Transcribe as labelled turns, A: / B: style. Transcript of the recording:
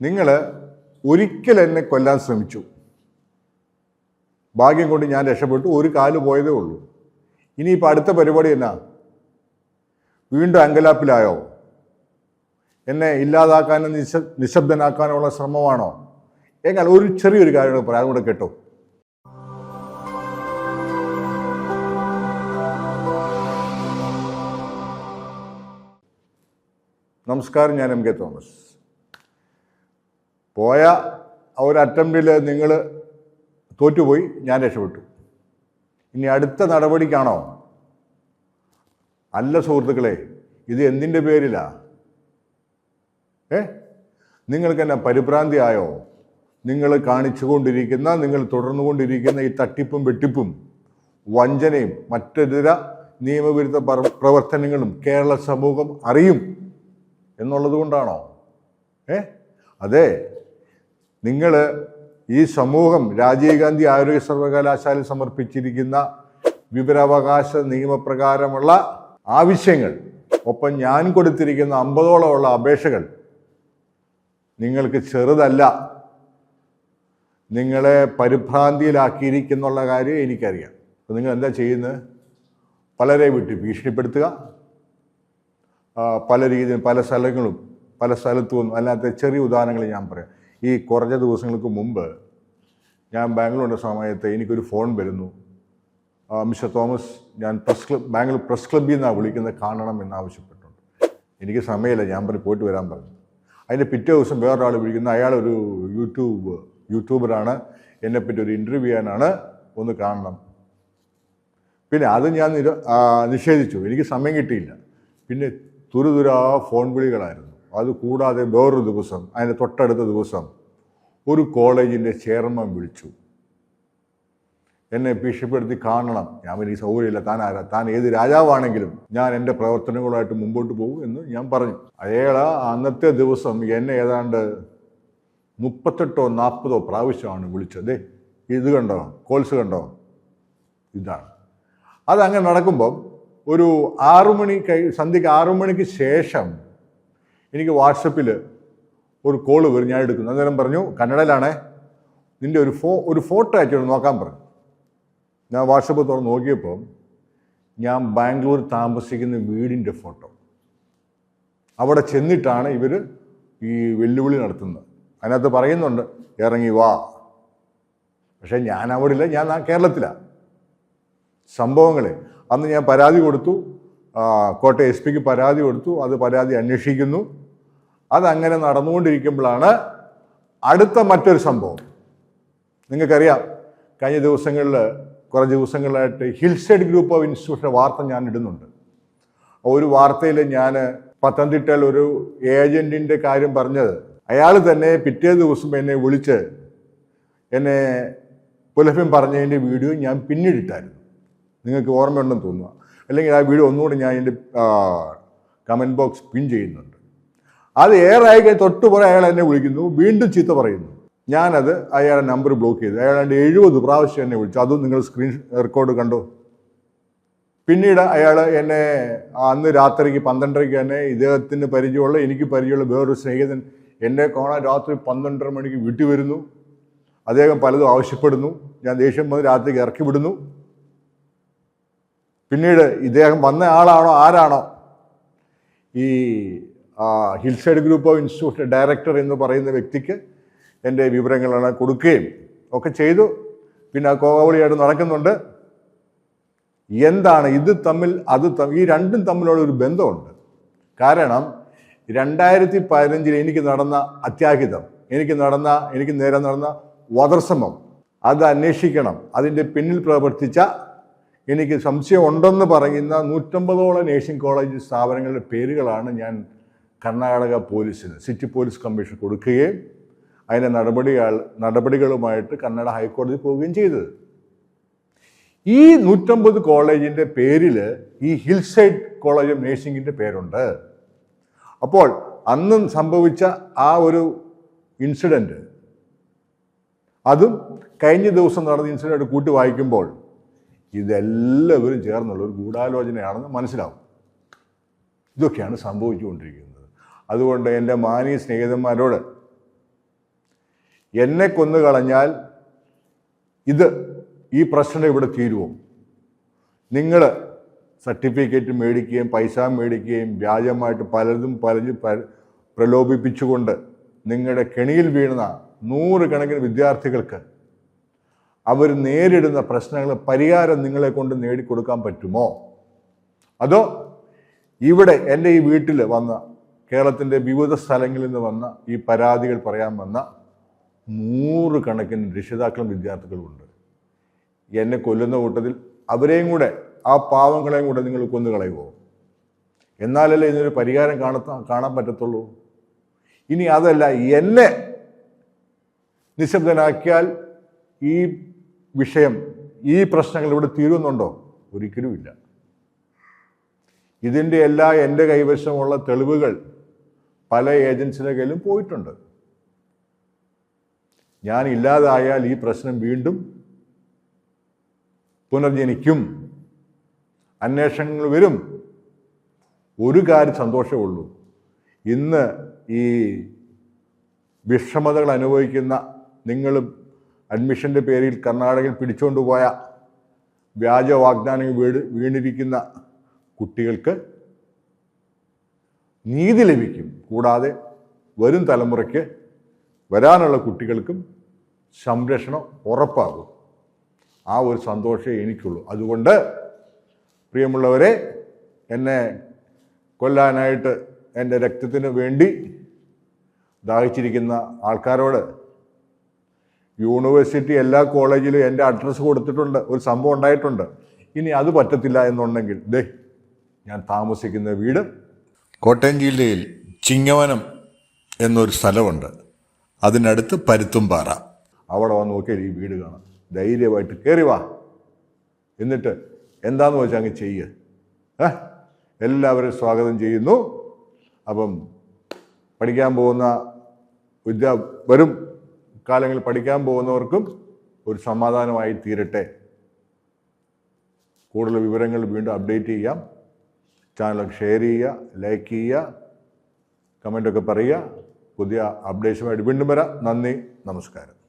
A: നിങ്ങൾ ഒരിക്കൽ എന്നെ കൊല്ലാൻ ശ്രമിച്ചു. ഭാഗ്യം കൊണ്ട് ഞാൻ രക്ഷപ്പെട്ടു. ഒരു കാൽ പോയതേ ഉള്ളൂ. ഇനിയിപ്പോൾ അടുത്ത പരിപാടി എന്നാ? വീണ്ടും അങ്കലാപ്പിലായോ? എന്നെ ഇല്ലാതാക്കാനും നിശ നിശബ്ദനാക്കാനുള്ള ശ്രമമാണോ? എങ്ങനെ? ഒരു ചെറിയൊരു കാര്യം പറയാം. അതുകൂടെ കേട്ടോ. നമസ്കാരം ഞാൻ എം കെ തോമസ്. പോയ ആ ഒരു അറ്റംപ്റ്റിൽ നിങ്ങൾ തോറ്റുപോയി ഞാൻ രക്ഷപ്പെട്ടു. ഇനി അടുത്ത നടപടിക്കാണോ? അല്ല സുഹൃത്തുക്കളെ ഇത് എന്തിന്റെ പേരിലാ? ഏ? നിങ്ങൾക്ക് എന്നെ പരിഭ്രാന്തിയായോ? നിങ്ങൾ കാണിച്ചുകൊണ്ടിരിക്കുന്ന നിങ്ങൾ തുടർന്നു കൊണ്ടിരിക്കുന്ന ഈ തട്ടിപ്പും വെട്ടിപ്പും വഞ്ചനയും മറ്റെതിര നിയമവിരുദ്ധ പ്രവർത്തനങ്ങളും കേരള സമൂഹം അറിയും എന്നുള്ളത് കൊണ്ടാണോ? ഏ? അതെ നിങ്ങൾ ഈ സമൂഹം രാജീവ് ഗാന്ധി ആരോഗ്യ സർവകലാശാല സമർപ്പിച്ചിരിക്കുന്ന വിവരാവകാശ നിയമപ്രകാരമുള്ള ആവശ്യങ്ങൾ ഒപ്പം ഞാൻ കൊടുത്തിരിക്കുന്ന അമ്പതോളമുള്ള അപേക്ഷകൾ നിങ്ങൾക്ക് ചെറുതല്ല. നിങ്ങളെ പരിഭ്രാന്തിയിലാക്കിയിരിക്കുന്നുള്ള കാര്യം എനിക്കറിയാം. അപ്പോൾ നിങ്ങൾ എന്താ ചെയ്യുന്നത് പലരെ വിട്ട് ഭീഷണിപ്പെടുത്തുക. പല രീതിയിൽ പല സ്ഥലങ്ങളും പല സ്ഥലത്തും അല്ലാത്ത ചെറിയ ഉദാഹരണങ്ങൾ ഞാൻ പറയാം. ഈ കുറഞ്ഞ ദിവസങ്ങൾക്ക് മുമ്പ് ഞാൻ ബാംഗ്ലൂരിന്റെ സമയത്ത് എനിക്കൊരു ഫോൺ വരുന്നു. മിസ്റ്റർ തോമസ് ഞാൻ പ്രസ് ക്ലബ് ബാംഗ്ലൂർ പ്രസ് ക്ലബ്ബിൽ നിന്നാണ് വിളിക്കുന്നത് കാണണം എന്ന് ആവശ്യപ്പെട്ടുണ്ട്. എനിക്ക് സമയമില്ല ഞാൻ പറഞ്ഞു പോയിട്ട് വരാൻ പറഞ്ഞു. അതിന്റെ പിറ്റേ ദിവസം വേറൊരാൾ വിളിക്കുന്നു അയാളൊരു യൂട്യൂബ് യൂട്യൂബറാണ് എന്നെപ്പറ്റി ഒരു ഇന്റർവ്യൂ ചെയ്യാനാണ് ഒന്ന് കാണണം. പിന്നെ അത് ഞാൻ നിഷേധിച്ചു. എനിക്ക് സമയം കിട്ടിയില്ല. പിന്നെ തുരുതുരാ ഫോൺ വിളികളായിരുന്നു. അത് കൂടാതെ വേറൊരു ദിവസം അതിന്റെ തൊട്ടടുത്ത ദിവസം ഒരു കോളേജിന്റെ ചെയർമാൻ വിളിച്ചു. എന്നെ ഭീഷണിപ്പെടുത്തി കാണണം. ഞാൻ വലിയ സൗകര്യമില്ല. താൻ ആരാ? താൻ ഏത് രാജാവാണെങ്കിലും ഞാൻ എന്റെ പ്രവർത്തനങ്ങളുമായിട്ട് മുമ്പോട്ട് പോകും എന്ന് ഞാൻ പറഞ്ഞു. അയാൾ അന്നത്തെ ദിവസം എന്നെ ഏതാണ്ട് മുപ്പത്തെട്ടോ നാൽപ്പതോ പ്രാവശ്യമാണ് വിളിച്ചത്. ഇത് കണ്ടോ? കോൾസ് കണ്ടോ? ഇതാണ്. അതങ്ങനെ നടക്കുമ്പം ഒരു ആറു മണി കൈ സന്ധ്യയ്ക്ക് ആറു ശേഷം എനിക്ക് വാട്സപ്പിൽ ഒരു കോൾ വരും ഞാൻ എടുക്കുന്നു. അന്നേരം പറഞ്ഞു കന്നഡയിലാണേ. നിന്റെ ഒരു ഫോ ഒരു ഫോട്ടോ അയച്ചു നോക്കാൻ പറഞ്ഞു. ഞാൻ വാട്സപ്പ് തുറന്ന് നോക്കിയപ്പോൾ ഞാൻ ബാംഗ്ലൂർ താമസിക്കുന്ന വീടിന്റെ ഫോട്ടോ. അവിടെ ചെന്നിട്ടാണ് ഇവർ ഈ വെല്ലുവിളി നടത്തുന്നത്. അതിനകത്ത് പറയുന്നുണ്ട് ഇറങ്ങി വാ. പക്ഷേ ഞാൻ അവിടെ ഇല്ല ഞാൻ കേരളത്തിലാണ് സംഭവങ്ങളെ. അന്ന് ഞാൻ പരാതി കൊടുത്തു. കോട്ടയം എസ് പിക്ക് പരാതി കൊടുത്തു. അത് പരാതി അന്വേഷിക്കുന്നു. അതങ്ങനെ നടന്നുകൊണ്ടിരിക്കുമ്പോഴാണ് അടുത്ത മറ്റൊരു സംഭവം. നിങ്ങൾക്കറിയാം കഴിഞ്ഞ ദിവസങ്ങളിൽ കുറച്ച് ദിവസങ്ങളായിട്ട് ഹിൽസൈഡ് ഗ്രൂപ്പ് ഓഫ് ഇൻസ്റ്റിറ്റ്യൂഷൻ വാർത്ത ഞാൻ ഇടുന്നുണ്ട്. ഒരു വാർത്തയിൽ ഞാൻ പത്തനംതിട്ടയിൽ ഒരു ഏജന്റിന്റെ കാര്യം പറഞ്ഞത്. അയാൾ തന്നെ പിറ്റേ ദിവസം എന്നെ വിളിച്ച് എന്നെ പുലഭ്യം പറഞ്ഞതിന്റെ വീഡിയോ ഞാൻ പിന്നീടിട്ടായിരുന്നു. നിങ്ങൾക്ക് ഓർമ്മയുണ്ടെന്ന് തോന്നുക അല്ലെങ്കിൽ ആ വീഡിയോ ഒന്നുകൂടി ഞാൻ എന്റെ കമന്റ് ബോക്സ് പിൻ ചെയ്യുന്നുണ്ട്. അത് ഏറെ ആയി കഴിഞ്ഞ് പുറകെ അയാൾ എന്നെ വിളിക്കുന്നു വീണ്ടും ചീത്ത പറയുന്നു. ഞാനത് അയാളുടെ നമ്പർ ബ്ലോക്ക് ചെയ്തു. അയാൾ എന്റെ എഴുപത് പ്രാവശ്യം എന്നെ വിളിച്ചു. അതും നിങ്ങൾ സ്ക്രീൻ റെക്കോർഡ് കണ്ടു? പിന്നീട് അയാൾ എന്നെ അന്ന് രാത്രിക്ക് പന്ത്രണ്ടരയ്ക്ക് തന്നെ ഇദ്ദേഹത്തിന് പരിചയമുള്ള എനിക്ക് പരിചയമുള്ള വേറൊരു സ്നേഹിതൻ എന്നെ കാണാൻ രാത്രി പന്ത്രണ്ടര മണിക്ക് വീട്ടിൽ വരുന്നു. അദ്ദേഹം പലതും ആവശ്യപ്പെടുന്നു. ഞാൻ ദേഷ്യം വന്ന് രാത്രിക്ക് ഇറക്കി വിടുന്നു. പിന്നീട് ഇദ്ദേഹം വന്ന ആളാണോ ആരാണോ? ഈ hillside group of institute director എന്ന് പറയുന്ന വ്യക്തിക്ക് എന്റെ വിവരങ്ങളാണ് കൊടുക്കുകയും ഒക്കെ ചെയ്തു. പിന്നെ കോവളിയായിട്ട് നടക്കുന്നുണ്ട്. എന്താണ് ഇത് തമ്മിൽ അത് ഈ രണ്ടും തമ്മിലുള്ള ഒരു ബന്ധമുണ്ട്. കാരണം രണ്ടായിരത്തി പതിനഞ്ചിൽ എനിക്ക് നടന്ന അത്യാഹിതം എനിക്ക് നടന്ന എനിക്ക് നേരെ നടന്ന വധർശ്രമം അത് അന്വേഷിക്കണം അതിന്റെ പിന്നിൽ പ്രവർത്തിച്ച എനിക്ക് സംശയം ഉണ്ടെന്ന് പറയുന്ന നൂറ്റമ്പതോളം നേഴ്സിംഗ് കോളേജ് സ്ഥാപനങ്ങളുടെ പേരുകളാണ് ഞാൻ കർണാടക പോലീസിന് സിറ്റി പോലീസ് കമ്മീഷൻ കൊടുക്കുകയും അതിന്റെ നടപടികൾ നടപടികളുമായിട്ട് കന്നഡ ഹൈക്കോടതി പോവുകയും ചെയ്തത്. ഈ നൂറ്റമ്പത് കോളേജിന്റെ പേരിൽ ഈ ഹിൽ സൈഡ് കോളേജ് ഓഫ് നേഴ്സിംഗിന്റെ പേരുണ്ട്. അപ്പോൾ അന്നും സംഭവിച്ച ആ ഒരു ഇൻസിഡന്റ് അതും കഴിഞ്ഞ ദിവസം നടന്ന ഇൻസിഡന്റ് കൂട്ടി വായിക്കുമ്പോൾ ഇതെല്ലാവരും ചേർന്നുള്ള ഒരു ഗൂഢാലോചനയാണെന്ന് മനസ്സിലാവും. ഇതൊക്കെയാണ് സംഭവിച്ചുകൊണ്ടിരിക്കുന്നത്. അതുകൊണ്ട് എന്റെ മാനീയ സ്നേഹിതന്മാരോട് എന്നെ കൊന്നു കളഞ്ഞാൽ ഇത് ഈ പ്രശ്നം ഇവിടെ തീരുമോ നിങ്ങൾ സർട്ടിഫിക്കറ്റ് മേടിക്കുകയും പൈസ മേടിക്കുകയും വ്യാജമായിട്ട് പലതും പലരും പ്രലോഭിപ്പിച്ചുകൊണ്ട് നിങ്ങളുടെ കെണിയിൽ വീണ നൂറുകണക്കിന് വിദ്യാർത്ഥികൾക്ക് അവർ നേരിടുന്ന പ്രശ്നങ്ങൾ പരിഹാരം നിങ്ങളെ കൊണ്ട് നേടിക്കൊടുക്കാൻ പറ്റുമോ? അതോ ഇവിടെ എന്റെ ഈ വീട്ടിൽ വന്ന കേരളത്തിന്റെ വിവിധ സ്ഥലങ്ങളിൽ നിന്ന് വന്ന ഈ പരാതികൾ പറയാൻ വന്ന നൂറുകണക്കിന് രക്ഷിതാക്കളും വിദ്യാർത്ഥികളും ഉണ്ട്. എന്നെ കൊല്ലുന്ന കൂട്ടത്തിൽ അവരെയും കൂടെ ആ പാവങ്ങളെയും കൂടെ നിങ്ങൾ കൊന്നു കളയുമോ എന്നാലല്ലേ ഇതിനൊരു പരിഹാരം കാണത്താ കാണാൻ പറ്റത്തുള്ളൂ? ഇനി അതല്ല എന്നെ നിശബ്ദനാക്കിയാൽ ഈ വിഷയം ഈ പ്രശ്നങ്ങൾ ഇവിടെ തീരുന്നുണ്ടോ? ഒരിക്കലുമില്ല ഇതിന്റെ എല്ലാ എന്റെ കൈവശമുള്ള തെളിവുകൾ പല ഏജൻസിയുടെ കയ്യിലും പോയിട്ടുണ്ട്. ഞാൻ ഇല്ലാതായാൽ ഈ പ്രശ്നം വീണ്ടും പുനർജനിക്കും. അന്വേഷണങ്ങൾ വരും. ഒരു കാര്യം സന്തോഷമുള്ളൂ ഇന്ന് ഈ വിഷമതകൾ അനുഭവിക്കുന്ന നിങ്ങളും അഡ്മിഷന്റെ പേരിൽ കർണാടകയിൽ പിടിച്ചുകൊണ്ടുപോയ വ്യാജ വാഗ്ദാനങ്ങൾ വീട് വീണിരിക്കുന്ന കുട്ടികൾക്ക് നീതി ലഭിക്കും. കൂടാതെ വരും തലമുറയ്ക്ക് വരാനുള്ള കുട്ടികൾക്കും സംരക്ഷണം ഉറപ്പാകും. ആ ഒരു സന്തോഷമേ എനിക്കുള്ളൂ. അതുകൊണ്ട് പ്രിയമുള്ളവരെ എന്നെ കൊല്ലാനായിട്ട് എന്റെ രക്തത്തിന് വേണ്ടി ദാഹിച്ചിരിക്കുന്ന ആൾക്കാരോട് യൂണിവേഴ്സിറ്റി എല്ലാ കോളേജിലും എന്റെ അഡ്രസ്സ് കൊടുത്തിട്ടുണ്ട്. ഒരു സംഭവം ഉണ്ടായിട്ടുണ്ട്. ഇനി അത് പറ്റത്തില്ല എന്നുണ്ടെങ്കിൽ ദേ ഞാൻ താമസിക്കുന്ന വീട് കോട്ടയം ജില്ലയിൽ ചിങ്ങവനം എന്നൊരു സ്ഥലമുണ്ട്. അതിനടുത്ത് പരുത്തുംപാറ. അവിടെ വന്ന് നോക്കിയാൽ ഈ വീട് കാണാം. ധൈര്യമായിട്ട് കയറി വാ. എന്നിട്ട് എന്താന്ന് വെച്ചാൽ അങ്ങ് ചെയ്യുക ഏ? എല്ലാവരും സ്വാഗതം ചെയ്യുന്നു. അപ്പം പഠിക്കാൻ പോകുന്ന വിദ്യ വരും. കാലങ്ങളിൽ പഠിക്കാൻ പോകുന്നവർക്കും ഒരു സമാധാനമായി തീരട്ടെ. കൂടുതൽ വിവരങ്ങൾ വീണ്ടും അപ്ഡേറ്റ് ചെയ്യാം. ചാനൽ ഷെയർ ചെയ്യുക ലൈക്ക് ചെയ്യുക കമന്റൊക്കെ പറയുക. പുതിയ അപ്ഡേഷനുമായിട്ട് വീണ്ടും വരാം. നന്ദി നമസ്കാരം.